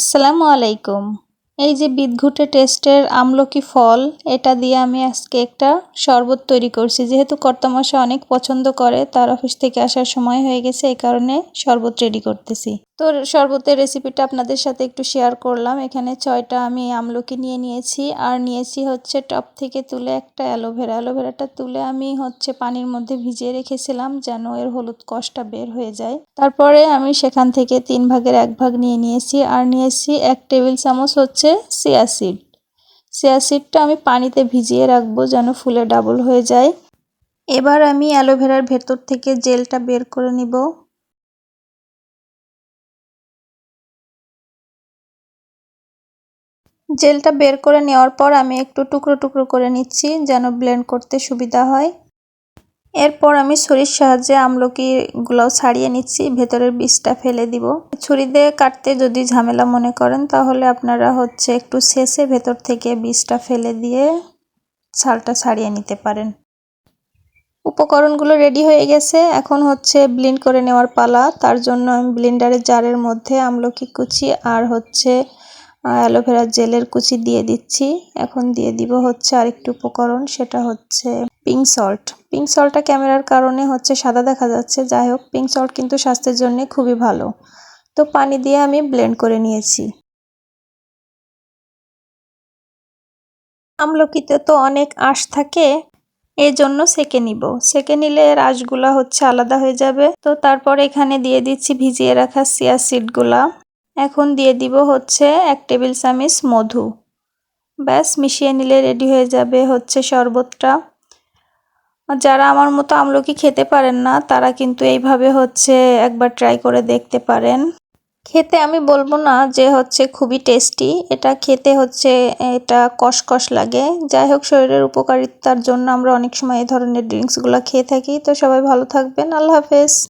আসসালামু আলাইকুম। এই যে বিদঘুটে টেস্টের আমলকি ফল, এটা দিয়ে আমি আজকে একটা শরবত তৈরি করছি। যেহেতু কর্তামশা অনেক পছন্দ করে, তার অফিস থেকে আসার সময় হয়ে গেছে, এই কারণে শরবত রেডি করতেছি। তো শরবতের রেসিপিটা আপনাদের সাথে একটু শেয়ার করলাম। এখানে ছয়টা আমি আমলকি নিয়ে নিয়েছি, আর নিয়েছি হচ্ছে টপ থেকে তুলে একটা অ্যালোভেরা। অ্যালোভেরাটা তুলে আমি হচ্ছে পানির মধ্যে ভিজিয়ে রেখেছিলাম, যেন এর হলুদ কষটা বের হয়ে যায়। তারপরে আমি সেখান থেকে তিন ভাগের এক ভাগ নিয়ে নিয়েছি, আর নিয়েছি এক টেবিল চামচ হচ্ছে সিয়াসিড সিয়াসিডটা আমি পানিতে ভিজিয়ে রাখব যেন ফুলে ডাবল হয়ে যায়। এবার আমি অ্যালোভেরার ভেতর থেকে জেলটা বের করে নিব। জেলটা বের করে নেওয়ার পর আমি একটু টুকরো টুকরো করে নিচ্ছি যেন ব্লেন্ড করতে সুবিধা হয়। এরপর আমি ছুরির সাহায্যে আমলকিগুলোও ছাড়িয়ে নিচ্ছি, ভেতরের বীজটা ফেলে দিব। ছুরি দিয়ে কাটতে যদি ঝামেলা মনে করেন, তাহলে আপনারা হচ্ছে একটু শেষে ভেতর থেকে বীজটা ফেলে দিয়ে ছালটা ছাড়িয়ে নিতে পারেন। উপকরণগুলো রেডি হয়ে গেছে। এখন হচ্ছে ব্লিন্ড করে নেওয়ার পালা। তার জন্য আমি ব্লিন্ডারের জারের মধ্যে আমলকি কুচি আর হচ্ছে অ্যালোভেরা জেলের কুচি দিয়ে দিচ্ছি। এখন দিয়ে দিব হচ্ছে আরেকটি উপকরণ, সেটা হচ্ছে পিঙ্ক সল্ট পিঙ্ক সল্টটা ক্যামেরার কারণে হচ্ছে সাদা দেখা যাচ্ছে। যাই হোক পিঙ্ক সল্ট কিন্তু স্বাস্থ্যের জন্য খুবই ভালো। তো পানি দিয়ে আমি ব্লেন্ড করে নিয়েছি। আমলকিতে তো অনেক আঁশ থাকে এই জন্য সেকে নিব। সেকে নিলে এর আঁশগুলা হচ্ছে আলাদা হয়ে যাবে। তো তারপর এখানে দিয়ে দিচ্ছি ভিজিয়ে রাখা সিয়া সিডগুলা এখন দিয়ে দিব হচ্ছে এক টেবিল চামিচ মধু। ব্যাস, মিশিয়ে নিলে রেডি হয়ে যাবে হচ্ছে শরবতটা। যারা আমার মতো আমলকি খেতে পারেন না, তারা কিন্তু এইভাবে হচ্ছে একবার ট্রাই করে দেখতে পারেন। খেতে আমি বলব না যে হচ্ছে খুবই টেস্টি এটা খেতে হচ্ছে, এটা কষকষ লাগে। যাই হোক, শরীরের উপকারিতার জন্য আমরা অনেক সময় এই ধরনের ড্রিঙ্কসগুলো খেয়ে থাকি। তো সবাই ভালো থাকবেন, আল্লাহ হাফেজ।